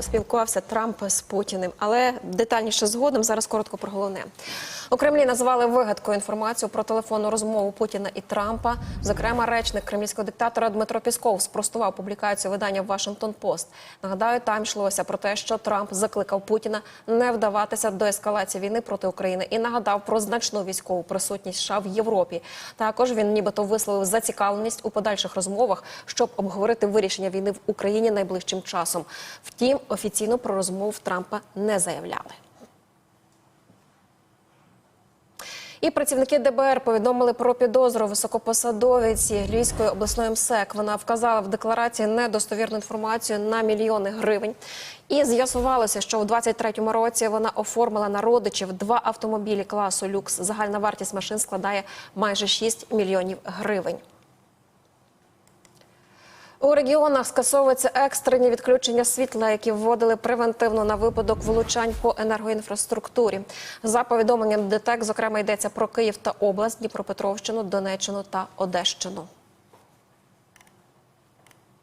спілкувався Трамп з Путіним. Але детальніше згодом зараз коротко про головне. У Кремлі назвали вигадкою інформацію про телефонну розмову Путіна і Трампа. Зокрема, речник кремлівського диктатора Дмитро Пісков спростував публікацію видання Вашингтон Пост. Нагадаю, там йшлося про те, що Трамп закликав Путіна не вдаватися до ескалації війни проти України і нагадав про значну військову присутність США в Європі. Також він нібито висловив зацікавленість у подальших розмовах, щоб обговорити вирішення війни в Україні найближчим часом. Втім, офіційно про розмову Трампа не заявляли. І працівники ДБР повідомили про підозру високопосадовиці Львівської обласної МСЕК. Вона вказала в декларації недостовірну інформацію на мільйони гривень. І з'ясувалося, що у 23-му році вона оформила на родичів два автомобілі класу люкс. Загальна вартість машин складає майже 6 мільйонів гривень. У регіонах скасовуються екстрені відключення світла, які вводили превентивно на випадок влучань по енергоінфраструктурі. За повідомленням ДТЕК, зокрема йдеться про Київ та область, Дніпропетровщину, Донеччину та Одещину.